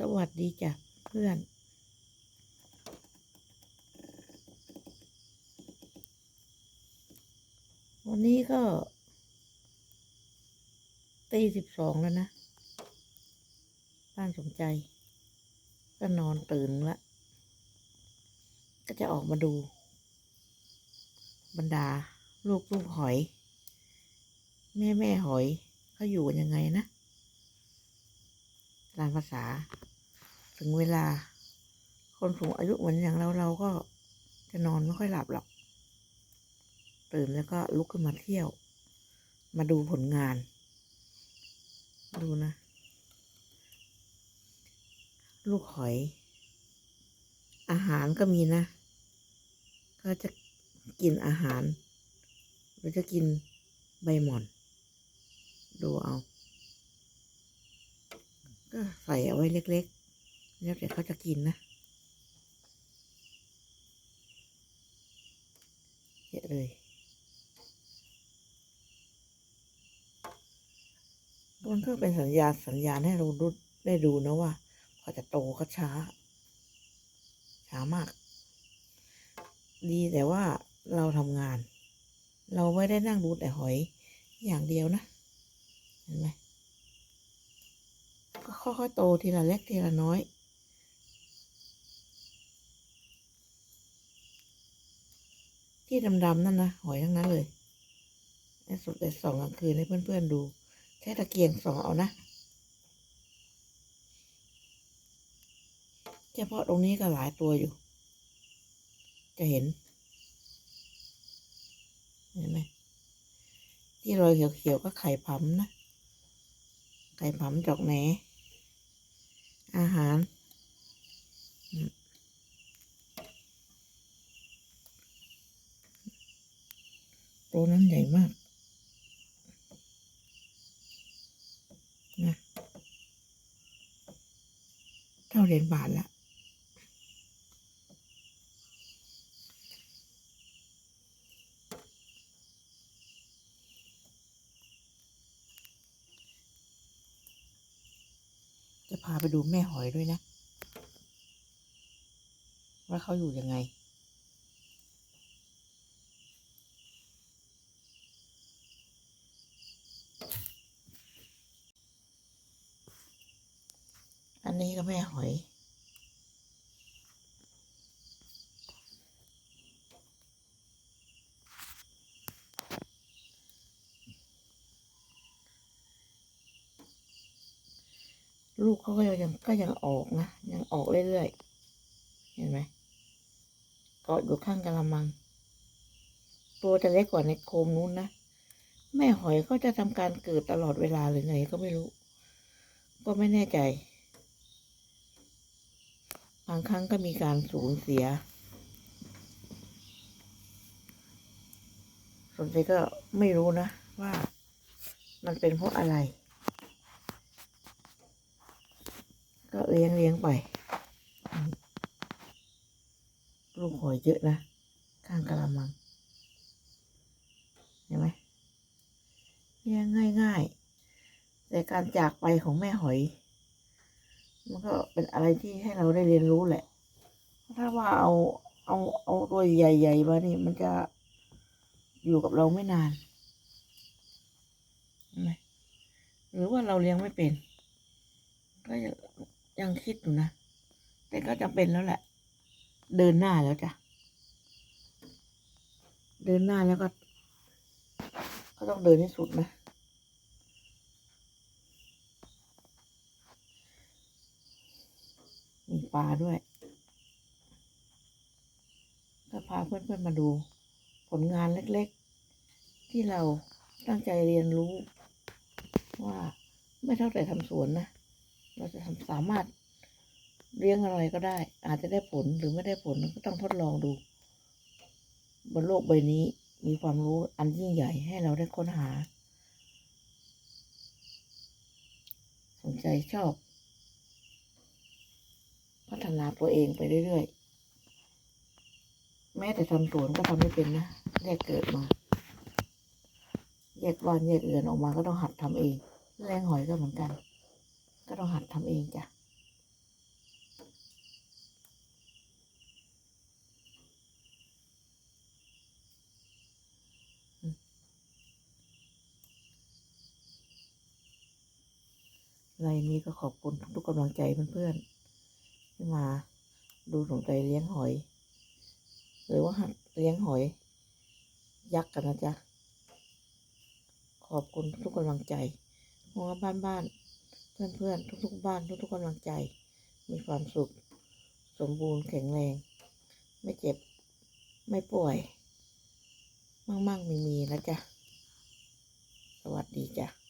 สวัสดีจ้ะเพื่อนวันนี้ก็ตีสิบสองแล้วนะ บ้านสมใจ ก็นอนตื่นละก็จะออกมาดู บรรดา ลูกลูกหอย แม่แม่หอยเขาอยู่ยังไงนะ ตามภาษา ถึงเวลา คนสูงอายุเหมือนอย่างเราเราก็จะนอนไม่ค่อยหลับหรอก ตื่นแล้วก็ลุกขึ้นมาเที่ยว มาดูผลงาน ดูนะ ลูกหอย อาหารก็มีนะ ก็จะกินอาหาร หรือจะกินใบหม่อน ดูเอา ก็ใส่เอาไว้เล็กๆ แล้วแต่เขาจะกินนะเยอะเลยมันก็เป็นสัญญาณสัญญาณให้เราดูได้ดูนะว่า พอจะโตก็ช้า ช้ามาก ดีแต่ว่าเราทำงาน เราไม่ได้นั่งดูแต่หอยอย่างเดียวนะ เห็นไหม ก็ค่อยๆโตทีละเล็กทีละน้อย ที่ดำๆนั่นนะหอยทั้งนั้นเลยไอ้สุดแต่สองกลางคืนให้เพื่อนๆดู แค่ตะเกียงสองเอานะเฉพาะตรงนี้ก็หลายตัวอยู่ จะเห็น เห็นไหมที่รอยเขียวๆก็ไข่พำนะ ไข่ผำจอกแหน อาหาร ตัวนั้นใหญ่มากนะเท่าเหรียญบาทละ จะพาไปดูแม่หอยด้วยนะ ว่าเขาอยู่ยังไง อันนี้ก็แม่หอย ลูกเขาก็ยังก็ยังออกนะ ยังออกเรื่อยๆ เห็นไหมเกาะอยู่ข้างกระมัง ตัวจะเล็กกว่าในโคมนู้นนะ แม่หอยก็จะทำการเกิดตลอดเวลาหรือไงก็ไม่รู้ ก็ไม่แน่ใจ บางครั้งก็มีการสูญเสียสนใจก็ไม่รู้นะว่ามันเป็นเพราะอะไร ก็เลี้ยงเลี้ยงไปลูกหอยเยอะนะ ข้างกระมัง เห็นไหมเลี้ยงง่ายๆ แต่การจากไปของแม่หอย มันก็เป็นอะไรที่ให้เราได้เรียนรู้แหละ ถ้าว่าเอาเอาเอาตัวใหญ่ๆมานี่มันจะอยู่กับเราไม่นานเห็นไหมหรือว่าเราเลี้ยงไม่เป็น ยังคิดอยู่นะ แต่ก็จำเป็นแล้วแหละ เดินหน้าแล้วจ้ะ เดินหน้าแล้วก็ ก็ต้องเดินให้สุดนะมีปลาด้วยก็พาเพื่อนๆมาดู ผลงานเล็กๆ ที่เราตั้งใจเรียนรู้ว่าไม่เท่าแต่ทำสวนนะ เราจะทำสามารถเลี้ยงอะไรก็ได้ อาจจะได้ผลหรือไม่ได้ผลก็ต้องทดลองดู บนโลกใบนี้มีความรู้อันยิ่งใหญ่ให้เราได้ค้นหา สนใจชอบ พัฒนาตัวเองไปเรื่อยๆ แม้แต่ทำสวนก็ทำไม่เป็นนะแรกเกิดมา แยกบ้านแยกเรือนออกมาก็ต้องหัดทำเอง แรงหอยก็เหมือนกัน ก็เราหัดทำเองจ้ะไรนี้ก็ขอบคุณทุกกำลังใจเพื่อนๆที่มาดูสนใจเลี้ยงหอย หรือว่าเลี้ยงหอย ยักษ์กันนะจ๊ะ ขอบคุณทุกกำลังใจเพราะว่าบ้านๆ เพื่อนๆ ทุกๆ บ้านทุกๆกำลังใจ มีความสุข สมบูรณ์แข็งแรง ไม่เจ็บ ไม่ป่วย มั่งๆมีๆนะจ๊ะ สวัสดีจ้ะ